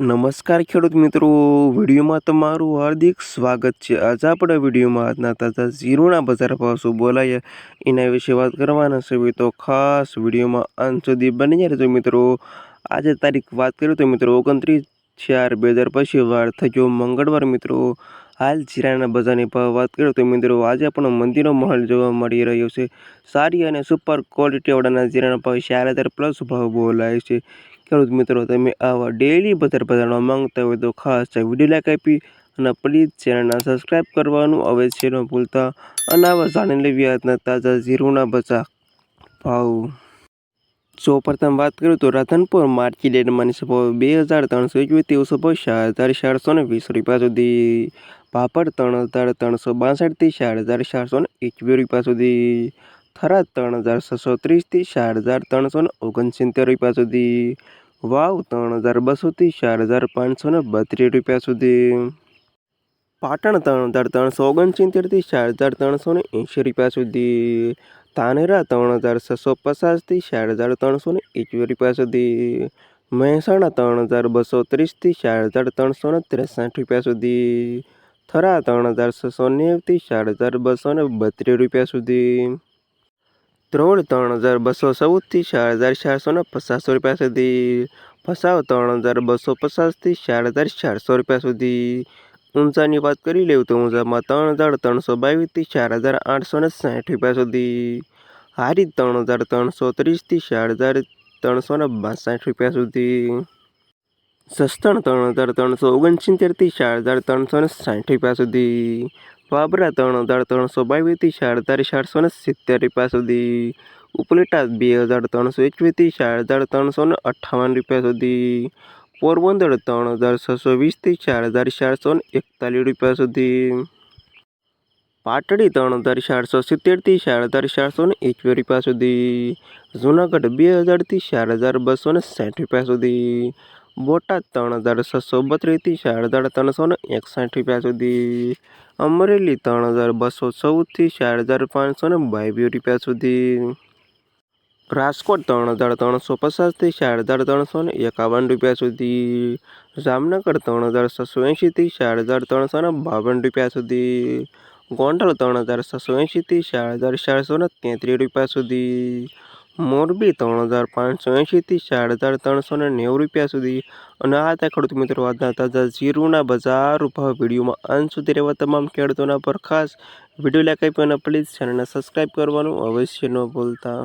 નમસ્કાર ખેડૂત મિત્રો, વિડીયોમાં તમારું હાર્દિક સ્વાગત છે. આજે આપણે વિડીયોમાં આજના તાજા ઝીરોના બજાર ભાવ શું બોલાય, એના વિશે વાત કરવાના છે. તો ખાસ વિડીયોમાં અંત સુધી બની રહેજો મિત્રો. આજે તારીખ વાત કરીએ તો મિત્રો, ઓગણત્રીસ ચાર બે હજાર પછી વાર થયો મંગળવાર મિત્રો. હાલ જીરાના બજારની વાત કરીએ તો મિત્રો આજે પણ મંદીનો માહોલ જોવા મળી રહ્યો છે. સારી અને સુપર ક્વોલિટીવાળાના જીરાના ભાવ ચાર હજાર પ્લસ ભાવ બોલાય છે. ખેડૂત મિત્રો, તમે આવા ડેલી બજાર બજારવા માંગતા હોય તો ખાસ વીડિયો લાઈક આપી અને પ્લીઝ ચેનલને સબસ્ક્રાઈબ કરવાનું અવશ્ય ન ભૂલતા. અને આવા જાણી લેવી આજના તાજા જીરુના બજાર ભાવ. સૌ પ્રથમ વાત કરું તો રાધનપુર માર્કેટ યાર્ડમાં સભા બે હજાર ત્રણસો એકવીસ તેઓ સભા ચાર હજાર ચારસો ને વીસ રૂપિયા સુધી. પાપડ ત્રણ હજાર ત્રણસો બાસઠથી ચાર હજાર ચારસો ને એકવીસ રૂપિયા સુધી. થરાદ ત્રણ હજાર છસો ત્રીસથી ચાર હજાર ત્રણસો ને ઓગણસિત્તેર રૂપિયા સુધી. વાવ, ત્રણ હજાર બસોથી ચાર હજાર પાંચસો ને બત્રીસ રૂપિયા સુધી. પાટણ ત્રણ હજાર ત્રણસો ઓગણસિત્તેરથી ચાર હજાર ત્રણસો ને એંશી રૂપિયા સુધી. તાનેરા ત્રણ હજાર છસો પચાસથી ચાર હજાર ત્રણસો ને એકવીસ રૂપિયા સુધી. મહેસાણા ત્રણ હજાર બસો ત્રીસથી ચાર હજાર ત્રણસો ને ત્રેસઠ રૂપિયા સુધી. થરા ત્રણ હજાર છસો નેવથી સાડ હજાર બસો ને બત્રીસ રૂપિયા સુધી. ત્રોડ ત્રણ હજાર બસો ચૌદથી ચાર હજાર ચારસો ને પચાસ રૂપિયા સુધી. ફસાવ ત્રણ હજાર બસો પચાસથી ચાર હજાર ચારસો રૂપિયા સુધી. ઊંઝાની વાત કરી લેવું તો ઊંઝામાં ત્રણ હજાર ત્રણસો બાવીસથી ચાર હજાર આઠસો ને સાઠ રૂપિયા સુધી. હારી ત્રણ હજાર ત્રણસો ત્રીસથી ચાર હજાર ત્રણસો ને બાસઠ રૂપિયા સુધી. સસ્તણ ત્રણ હજાર ત્રણસો ઓગણસિત્તેરથી ચાર હજાર ત્રણસો ને સાઠ રૂપિયા સુધી. બાબરા ત્રણ હજાર ત્રણસો બાવીસથી ચાર હજાર ચારસો ને સિત્તેર રૂપિયા સુધી. ઉપલેટા બે હજાર ત્રણસો એકવીસથી ચાર હજાર ત્રણસો ને અઠ્ઠાવન રૂપિયા સુધી. પોરબંદર ત્રણ હજાર છસો વીસથી ચાર હજાર ચારસો ને એકતાલીસ રૂપિયા સુધી. પાટડી ત્રણ હજાર ચારસો સિત્તેરથી ચાર હજાર ચારસો ને એકવીસ રૂપિયા સુધી. જૂનાગઢ બે હજારથી ચાર હજાર બસો ને સાઠ રૂપિયા સુધી. બોટાદ ત્રણ હજાર છસો બત્રીસથી ચાર ત્રણસો ને એકસાઠ રૂપિયા સુધી. અમરેલી ત્રણ હજાર બસો ચૌદથી ચાર હજાર પાંચસો ને બાવીસ રૂપિયા સુધી. રાજકોટ ત્રણ હજાર ત્રણસો પચાસથી ચાર હજાર ત્રણસો ને એકાવન રૂપિયા સુધી. જામનગર ત્રણ હજાર છસો એંશીથી ચાર હજાર ત્રણસો ને બાવન રૂપિયા સુધી. ગોંડલ ત્રણ હજાર છસો એંશીથી ચાર હજાર ચારસો ને તેત્રીસ રૂપિયા સુધી. મોરબી ત્રણ હજાર પાંચસો એંશીથી ચાર હજાર ત્રણસો ને નેવું રૂપિયા સુધી. અને આ હતા ખેડૂત મિત્રો આજના તાજા જીરુના બજાર ભાવ વિડીયોમાં. અંત સુધી રહેવા તમામ ખેડૂતોના પર ખાસ વીડિયો લાઈક આપ્યો અને પ્લીઝ ચેનલને સબસ્ક્રાઈબ કરવાનું અવશ્ય ન ભૂલતા.